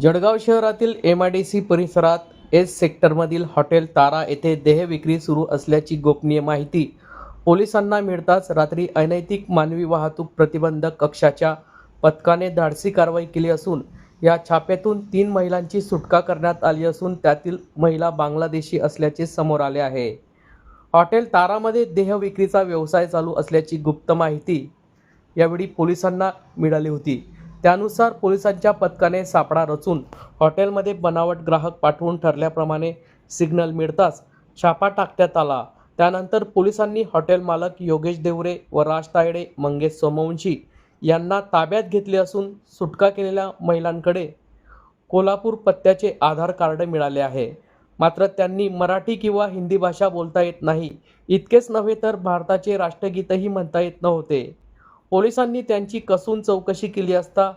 जळगाव शहरातील M I D C परिसरात S सेक्टरमधील हॉटेल तारा येथे देहविक्री सुरू असल्याची गोपनीय माहिती पोलिसांना मिळताच रात्री अनैतिक मानवी वाहतूक प्रतिबंधक कक्षाच्या पथकाने धाडसी कारवाई केली असून या छाप्यातून तीन महिलांची सुटका करण्यात आली असून त्यातील महिला बांगलादेशी असल्याचे समोर आले आहे. हॉटेल तारामध्ये देह विक्रीचा व्यवसाय चालू असल्याची गुप्त माहिती यावेळी पोलिसांना मिळाली होती. त्यानुसार पोलिसांच्या पथकाने सापळा रचून हॉटेलमध्ये बनावट ग्राहक पाठवून ठरल्याप्रमाणे सिग्नल मिळताच छापा टाकण्यात आला. त्यानंतर पोलिसांनी हॉटेल मालक योगेश देवरे व राज तायडे मंगेश सोमवंशी यांना ताब्यात घेतले असून सुटका केलेल्या महिलांकडे कोल्हापूर पत्त्याचे आधार कार्ड मिळाले आहे. मात्र त्यांनी मराठी किंवा हिंदी भाषा बोलता येत नाही. इतकेच नव्हे तर भारताचे राष्ट्रगीतही म्हणता येत नव्हते. पोलिसांनी त्यांची कसून चौकशी केली असता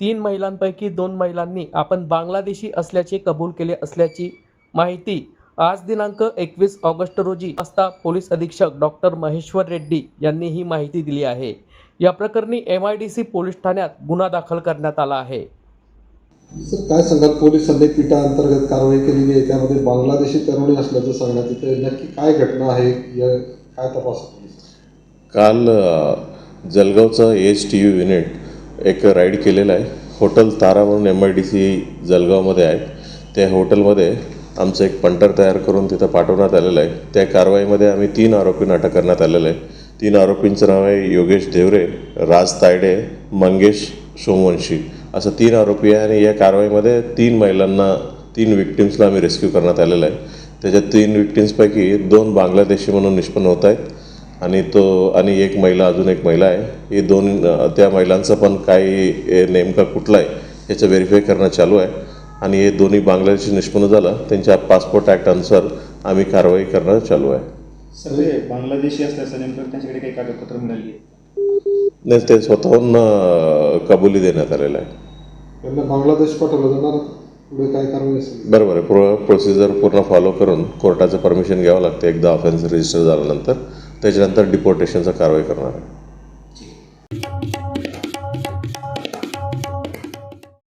तीन महिलांपैकी दोन महिलांनी आपण बांगलादेशी असल्याचे कबूल केले असल्याची माहिती आज दिनांक एकवीस ऑगस्ट रोजी वाजता पोलीस अधीक्षक डॉक्टर महेश्वर रेड्डी यांनी ही माहिती दिली आहे. या प्रकरणी M I D C police ठाण्यात गुन्हा दाखल करण्यात आला आहे. सर काय सांगाल? पोलिसांनी अंतर्गत कारवाई केलेली आहे त्यामध्ये बांगलादेशी तरुणी असल्याचं सांगण्यात येतं नक्की काय घटना आहे? या काय तपास? काल जलगावचं एच टी यू युनिट एक राईड केलेलं आहे. हॉटेल तारा म्हणून एम आय डी सी जलगावमध्ये आहे. त्या हॉटेलमध्ये आमचं एक पंटर तयार करून तिथं पाठवण्यात आलेलं आहे. त्या कारवाईमध्ये आम्ही तीन आरोपींना अटक करण्यात आलेलं आहे. तीन आरोपींचं नाव आहे योगेश देवरे राज तायडे मंगेश सोमवंशी. असं तीन आरोपी आहे आणि या कारवाईमध्ये तीन महिलांना तीन विक्टिम्सला आम्ही रेस्क्यू करण्यात आलेलं आहे. त्याच्या तीन विक्टिम्सपैकी दोन बांगलादेशी म्हणून निष्पन्न होत आहेत. आणि तो आणि एक महिला अजून एक महिला आहे. हे दोन त्या महिलांचं पण काही नेमका कुठला आहे याचं व्हेरीफाय करणं चालू आहे. आणि हे दोन्ही बांगलादेशी निष्पन्न झालं. त्यांच्या पासपोर्ट ॲक्ट अनुसार आम्ही कारवाई करणं चालू आहे. सगळे बांगलादेशी असल्याचं नेमकं त्यांच्याकडे काही कागदपत्र मिळाली नाही ते स्वतःहून कबुली देण्यात आलेलं आहे. त्यांना बांगलादेश पाठवलं जाणार? पुढे काय कारवाई असेल? बरोबर आहे. प्रो प्रोसिजर पूर्ण फॉलो करून कोर्टाचं परमिशन घ्यावं लागतं. एकदा ऑफेन्स रजिस्टर झाल्यानंतर. त्याच्यानंतर डिपोर्टेशनचा कारवाई करणार आहे.